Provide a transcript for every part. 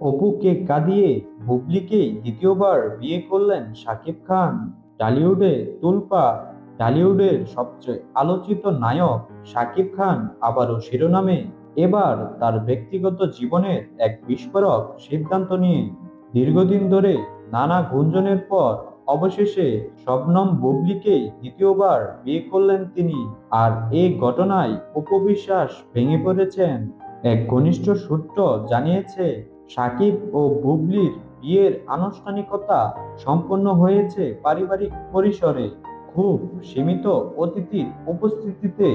অপুকে কাঁদিয়ে বুবলিকে দ্বিতীয়বার বিয়ে করলেন শাকিব খান। টালিউডে তুলপা, টালিউডের সবচেয়ে আলোচিত নায়ক শাকিব খান আবারও শিরোনামে। এবার তার ব্যক্তিগত জীবনের এক বিস্ফোরক সিদ্ধান্ত নিয়ে। দীর্ঘদিন ধরে নানা গুঞ্জনের পর অবশেষে শবনম বুবলিকে দ্বিতীয়বার বিয়ে করলেন তিনি আর এই ঘটনায় উপবিশ্বাস ভেঙে পড়েছেন। এক ঘনিষ্ঠ সূত্র জানিয়েছে সাকিব ও বুবলির বিয়ের আনুষ্ঠানিকতা সম্পন্ন হয়েছে পারিবারিক পরিসরে। খুব সীমিত অতিথির উপস্থিতিতে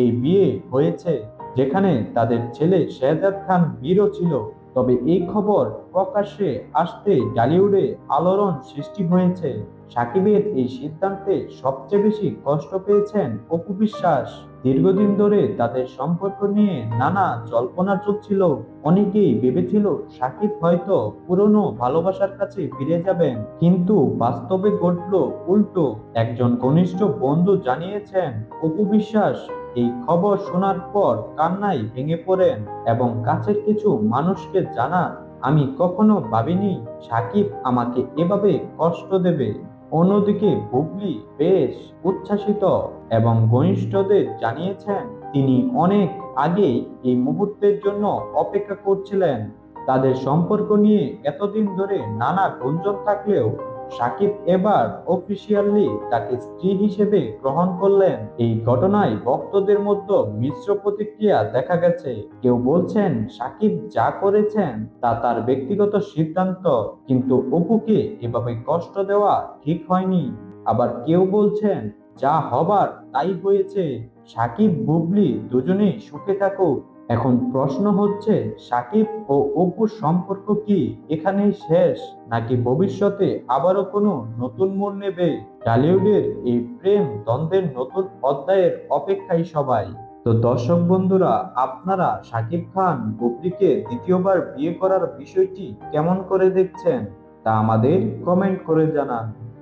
এই বিয়ে হয়েছে, যেখানে তাদের ছেলে শেহজাদ খান বীরও ছিল। তবে এই খবর প্রকাশ্যে আসতে ডালিউডে আলোড়ন সৃষ্টি হয়েছে। সাকিবের এই সিদ্ধান্তে সবচেয়ে বেশি কষ্ট পেয়েছেন অপু বিশ্বাস। দীর্ঘদিন ধরে তাদের সম্পর্ক নিয়ে নানা জল্পনা চলছিল। অনেকেই ভেবেছিল সাকিব হয়তো পুরনো ভালোবাসার কাছে ফিরে যাবেন। কিন্তু বাস্তবে ঘটল উল্টো। একজন ঘনিষ্ঠ বন্ধু জানিয়েছেন, অপু বিশ্বাস এই খবর শোনার পর কান্নায় ভেঙে পড়েন এবং কাছের কিছু মানুষকে জানান, আমি কখনো ভাবিনি সাকিব আমাকে এভাবে কষ্ট দেবে। অন্যদিকে বুবলি বেশ উচ্ছ্বাসিত এবং ঘনিষ্ঠদের জানিয়েছেন, তিনি অনেক আগে এই মুহূর্তের জন্য অপেক্ষা করছিলেন। তাদের সম্পর্ক নিয়ে এতদিন ধরে নানা গুঞ্জন থাকলেও সাকিব এবার অফিসিয়ালি তাকে স্ত্রী হিসেবে গ্রহণ করলেন। এই ঘটনায় ভক্তদের মধ্যে মিশ্র প্রতিক্রিয়া দেখা গেছে। কেউ বলছেন, সাকিব যা করেছেন তা তার ব্যক্তিগত সিদ্ধান্ত, কিন্তু অপুকে এভাবে কষ্ট দেওয়া ঠিক হয়নি। আবার কেউ বলছেন, যা হবার তাই হয়েছে। সাকিব, বুবলি দুজনেই সুখে থাকুক। এখন প্রশ্ন হচ্ছে, সাকিব ও অপুর সম্পর্ক কি এখানেই শেষ, নাকি ভবিষ্যতে আবারও কোনো নতুন মোড় নেবে? টালিউডের এই প্রেম দ্বন্দ্বের নতুন অধ্যায়ের অপেক্ষায় সবাই। তো দর্শক বন্ধুরা, আপনারা সাকিব খান, বুবলিকে দ্বিতীয়বার বিয়ে করার বিষয়টি কেমন করে দেখছেন, তা আমাদের কমেন্ট করে জানান।